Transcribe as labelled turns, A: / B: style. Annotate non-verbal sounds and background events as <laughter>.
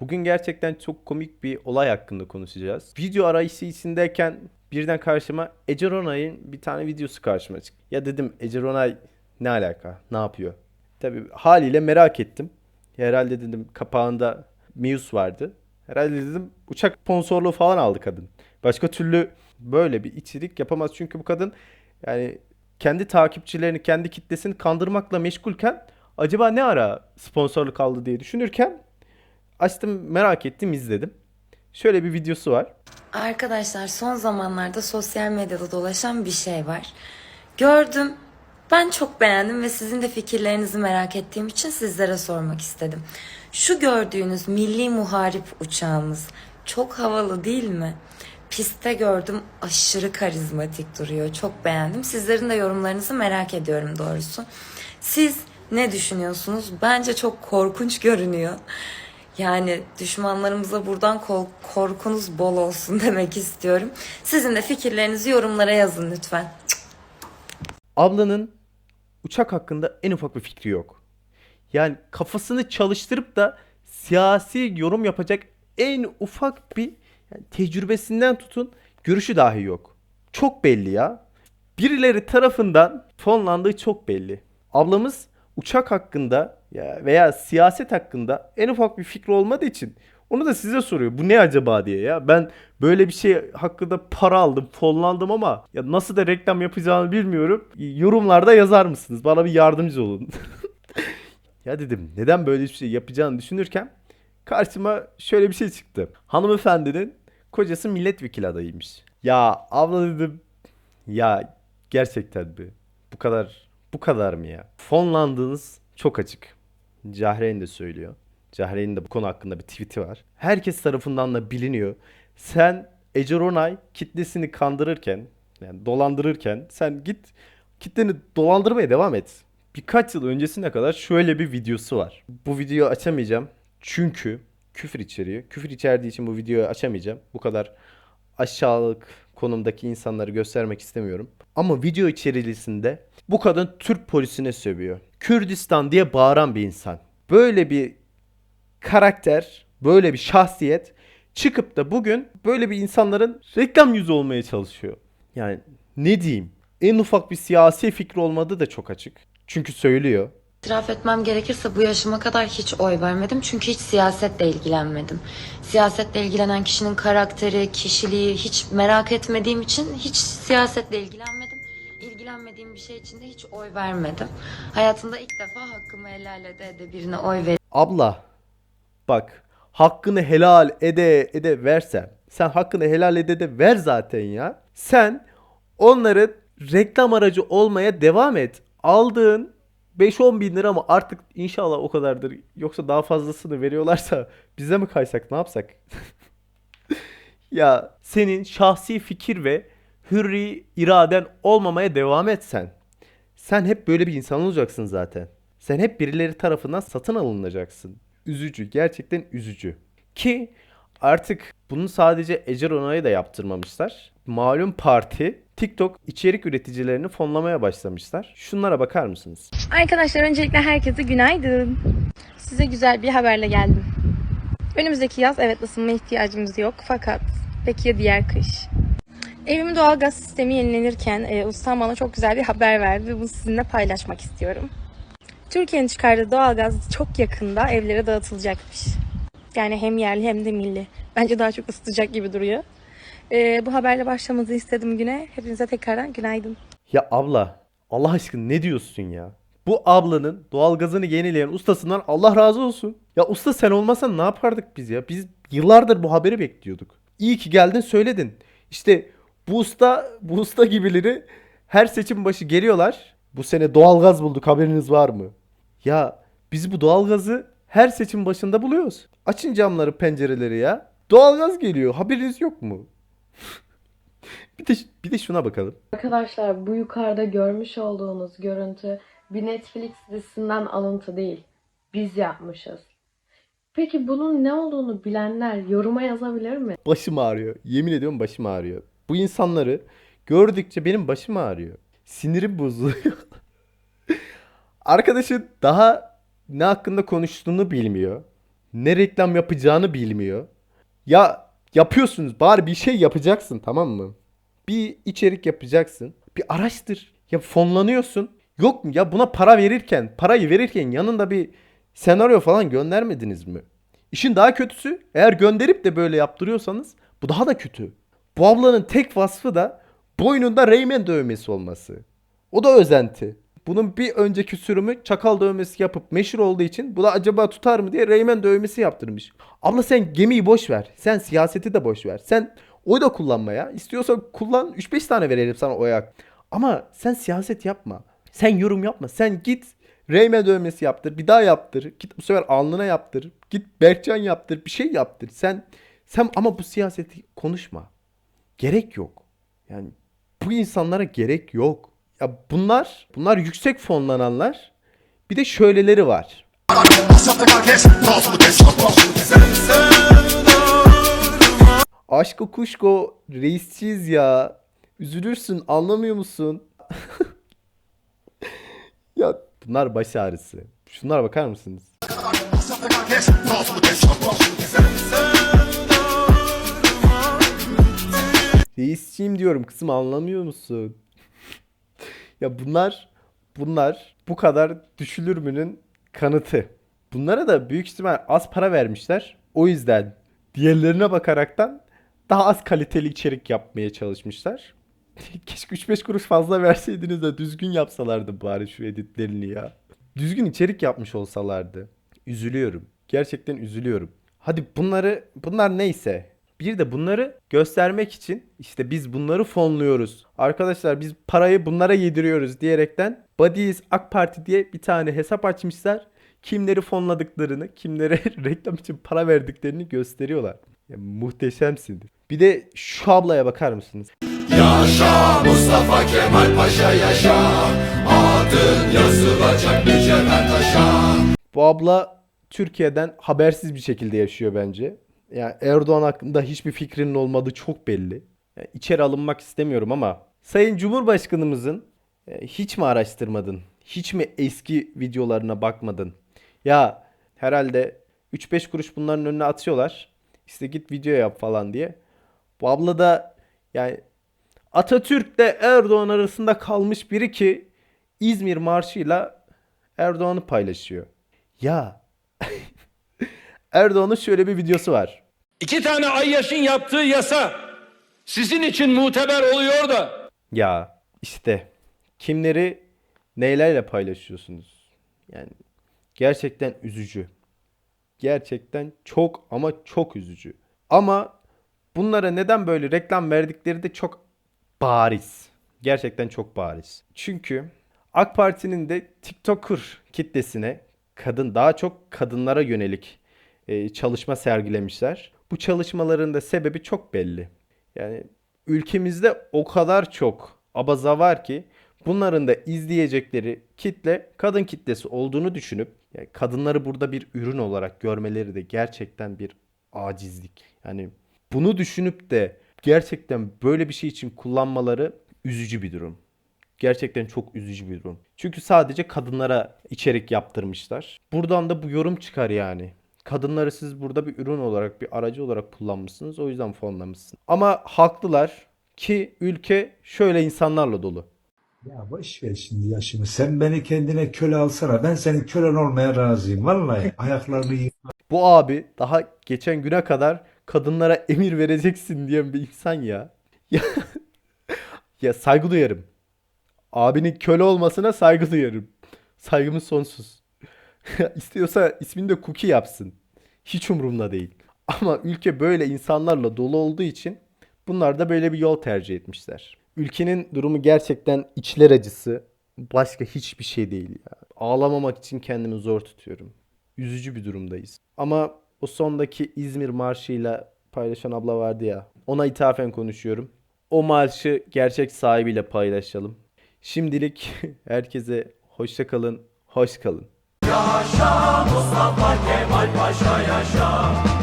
A: Bugün gerçekten çok komik bir olay hakkında konuşacağız. Video arayışı içindeyken birden karşıma Ece Ronay'ın bir tane videosu karşıma çıktı. Ya dedim Ece Ronay ne alaka? Ne yapıyor? Tabii haliyle merak ettim. Herhalde dedim kapağında Muse vardı. Herhalde dedim uçak sponsorluğu falan aldı kadın. Başka türlü böyle bir içerik yapamaz çünkü bu kadın yani kendi takipçilerini, kendi kitlesini kandırmakla meşgulken acaba ne ara sponsorluk aldı diye düşünürken açtım merak ettim izledim. Şöyle bir videosu var.
B: Arkadaşlar son zamanlarda sosyal medyada dolaşan bir şey var. Gördüm. Ben çok beğendim ve sizin de fikirlerinizi merak ettiğim için sizlere sormak istedim. Şu gördüğünüz milli muharip uçağımız çok havalı değil mi? Pistte gördüm aşırı karizmatik duruyor. Çok beğendim. Sizlerin de yorumlarınızı merak ediyorum doğrusu. Siz ne düşünüyorsunuz? Bence çok korkunç görünüyor. Yani düşmanlarımıza buradan korkunuz bol olsun <laughs> demek istiyorum. Sizin de fikirlerinizi yorumlara yazın lütfen.
A: Ablanın uçak hakkında en ufak bir fikri yok. Yani kafasını çalıştırıp da siyasi yorum yapacak en ufak bir yani tecrübesinden tutun görüşü dahi yok. Çok belli ya. Birileri tarafından fonlandığı çok belli. Ablamız uçak hakkında ya veya siyaset hakkında en ufak bir fikri olmadığı için onu da size soruyor. Bu ne acaba diye ya. Ben böyle bir şey hakkında para aldım, fonlandım ama ya nasıl da reklam yapacağını bilmiyorum. Yorumlarda yazar mısınız? Bana bir yardımcı olun. <laughs> ya dedim neden böyle bir şey yapacağını düşünürken karşıma şöyle bir şey çıktı. Hanımefendinin kocası milletvekili adayıymış. Ya abla dedim ya gerçekten mi? Bu kadar bu kadar mı ya? Fonlandığınız çok açık. Cahreyn de söylüyor. Cahreyn'in de bu konu hakkında bir tweet'i var. Herkes tarafından da biliniyor. Sen Ece Ronay kitlesini kandırırken, yani dolandırırken sen git kitleni dolandırmaya devam et. Birkaç yıl öncesine kadar şöyle bir videosu var. Bu videoyu açamayacağım. Çünkü küfür içeriyor. Küfür içerdiği için bu videoyu açamayacağım. Bu kadar aşağılık konumdaki insanları göstermek istemiyorum. Ama video içerisinde bu kadın Türk polisine sövüyor. Kürdistan diye bağıran bir insan. Böyle bir karakter, böyle bir şahsiyet çıkıp da bugün böyle bir insanların reklam yüzü olmaya çalışıyor. Yani ne diyeyim? En ufak bir siyasi fikri olmadığı da çok açık. Çünkü söylüyor.
B: İtiraf etmem gerekirse bu yaşıma kadar hiç oy vermedim. Çünkü hiç siyasetle ilgilenmedim. Siyasetle ilgilenen kişinin karakteri, kişiliği hiç merak etmediğim için hiç siyasetle ilgilenmedim. İlgilenmediğim bir şey için de hiç oy vermedim. Hayatımda ilk defa hakkımı helal ede ede birine oy ver
A: Abla bak hakkını helal ede ede versen sen hakkını helal ede de ver zaten ya. Sen onların reklam aracı olmaya devam et. Aldığın 5-10 bin lira mı artık inşallah o kadardır. Yoksa daha fazlasını veriyorlarsa bize mi kaysak ne yapsak? <laughs> ya senin şahsi fikir ve hürri iraden olmamaya devam et sen. Hep böyle bir insan olacaksın zaten. Sen hep birileri tarafından satın alınacaksın. Üzücü, gerçekten üzücü. Ki artık bunu sadece Ece Rona'ya da yaptırmamışlar. Malum parti TikTok içerik üreticilerini fonlamaya başlamışlar. Şunlara bakar mısınız?
C: Arkadaşlar öncelikle herkese günaydın. Size güzel bir haberle geldim. Önümüzdeki yaz evet ısınma ihtiyacımız yok fakat peki ya diğer kış? Evimin doğalgaz sistemi yenilenirken e, ustam bana çok güzel bir haber verdi ve bunu sizinle paylaşmak istiyorum. Türkiye'nin çıkardığı doğalgaz çok yakında evlere dağıtılacakmış. Yani hem yerli hem de milli. Bence daha çok ısıtacak gibi duruyor. E, bu haberle başlamanızı istedim güne. Hepinize tekrardan günaydın.
A: Ya abla Allah aşkına ne diyorsun ya? Bu ablanın doğalgazını yenileyen ustasından Allah razı olsun. Ya usta sen olmasan ne yapardık biz ya? Biz yıllardır bu haberi bekliyorduk. İyi ki geldin söyledin. İşte bu usta, bu usta gibileri her seçim başı geliyorlar. Bu sene doğalgaz bulduk haberiniz var mı? Ya biz bu doğalgazı her seçim başında buluyoruz. Açın camları pencereleri ya. Doğalgaz geliyor haberiniz yok mu? <laughs> bir de, bir de şuna bakalım.
D: Arkadaşlar bu yukarıda görmüş olduğunuz görüntü bir Netflix dizisinden alıntı değil. Biz yapmışız. Peki bunun ne olduğunu bilenler yoruma yazabilir mi?
A: Başım ağrıyor. Yemin ediyorum başım ağrıyor. Bu insanları gördükçe benim başım ağrıyor. Sinirim bozuluyor. <laughs> Arkadaşın daha ne hakkında konuştuğunu bilmiyor. ne reklam yapacağını bilmiyor. Ya yapıyorsunuz bari bir şey yapacaksın tamam mı? Bir içerik yapacaksın. Bir araştır. Ya fonlanıyorsun. Yok mu ya buna para verirken, parayı verirken yanında bir senaryo falan göndermediniz mi? İşin daha kötüsü eğer gönderip de böyle yaptırıyorsanız bu daha da kötü. Bu ablanın tek vasfı da boynunda Rayman dövmesi olması. O da özenti. Bunun bir önceki sürümü çakal dövmesi yapıp meşhur olduğu için bu da acaba tutar mı diye Rayman dövmesi yaptırmış. Abla sen gemiyi boş ver. Sen siyaseti de boş ver. Sen oy da kullanma ya. İstiyorsan kullan 3-5 tane verelim sana oya. Ama sen siyaset yapma. Sen yorum yapma. Sen git Rayman dövmesi yaptır. Bir daha yaptır. Git bu sefer alnına yaptır. Git Berkcan yaptır. Bir şey yaptır. Sen sen ama bu siyaseti konuşma. Gerek yok. Yani bu insanlara gerek yok. Ya bunlar bunlar yüksek fonlananlar. Bir de şöyleleri var. Aşko kuşko reisçiyiz ya. Üzülürsün anlamıyor musun? <laughs> ya bunlar baş ağrısı. Şunlara bakar mısınız? Diyorum kızım anlamıyor musun? ya bunlar bunlar bu kadar düşülür mü'nün kanıtı. Bunlara da büyük ihtimal az para vermişler. O yüzden diğerlerine bakaraktan daha az kaliteli içerik yapmaya çalışmışlar. <laughs> Keşke 3-5 kuruş fazla verseydiniz de düzgün yapsalardı bari şu editlerini ya. Düzgün içerik yapmış olsalardı. Üzülüyorum. Gerçekten üzülüyorum. Hadi bunları bunlar neyse. Bir de bunları göstermek için işte biz bunları fonluyoruz. Arkadaşlar biz parayı bunlara yediriyoruz diyerekten Buddies AK Parti diye bir tane hesap açmışlar. Kimleri fonladıklarını, kimlere <laughs> reklam için para verdiklerini gösteriyorlar. Ya, muhteşemsiniz. Bir de şu ablaya bakar mısınız?
E: Yaşa Mustafa Kemal Paşa yaşa Adın yazılacak mücevher taşa
A: Bu abla Türkiye'den habersiz bir şekilde yaşıyor bence. Yani Erdoğan hakkında hiçbir fikrinin olmadığı çok belli. Yani içeri alınmak istemiyorum ama Sayın Cumhurbaşkanımızın e, hiç mi araştırmadın? Hiç mi eski videolarına bakmadın? Ya herhalde 3-5 kuruş bunların önüne atıyorlar. İşte git video yap falan diye. Bu abla da yani Atatürk'le Erdoğan arasında kalmış biri ki İzmir marşıyla Erdoğan'ı paylaşıyor. Ya <laughs> Erdoğan'ın şöyle bir videosu var.
F: İki tane Ayyaş'ın yaptığı yasa sizin için muteber oluyor da
A: Ya işte kimleri neylerle paylaşıyorsunuz? Yani gerçekten üzücü. Gerçekten çok ama çok üzücü. Ama bunlara neden böyle reklam verdikleri de çok bariz. Gerçekten çok bariz. Çünkü AK Parti'nin de TikToker kitlesine kadın daha çok kadınlara yönelik çalışma sergilemişler. Bu çalışmaların da sebebi çok belli. Yani ülkemizde o kadar çok abaza var ki bunların da izleyecekleri kitle kadın kitlesi olduğunu düşünüp yani kadınları burada bir ürün olarak görmeleri de gerçekten bir acizlik. Yani bunu düşünüp de gerçekten böyle bir şey için kullanmaları üzücü bir durum. Gerçekten çok üzücü bir durum. Çünkü sadece kadınlara içerik yaptırmışlar. Buradan da bu yorum çıkar yani. Kadınları siz burada bir ürün olarak, bir aracı olarak kullanmışsınız. O yüzden fonlamışsınız. Ama haklılar ki ülke şöyle insanlarla dolu.
G: Ya boş ver şimdi yaşımı. Sen beni kendine köle alsana. Ben senin kölen olmaya razıyım. Vallahi <laughs> ayaklarını yiyeyim.
A: Bu abi daha geçen güne kadar kadınlara emir vereceksin diyen bir insan ya. <laughs> Ya, ya saygı duyarım. Abinin köle olmasına saygı duyarım. Saygımız sonsuz. <laughs> İstiyorsa ismini de Cookie yapsın. Hiç umurumda değil. <laughs> Ama ülke böyle insanlarla dolu olduğu için bunlar da böyle bir yol tercih etmişler. Ülkenin durumu gerçekten içler acısı. Başka hiçbir şey değil ya. Ağlamamak için kendimi zor tutuyorum. Üzücü bir durumdayız. Ama o sondaki İzmir marşıyla paylaşan abla vardı ya. Ona ithafen konuşuyorum. O marşı gerçek sahibiyle paylaşalım. Şimdilik <laughs> herkese hoşça kalın, hoş kalın.
E: Mustafa Kemal Paşa yaşa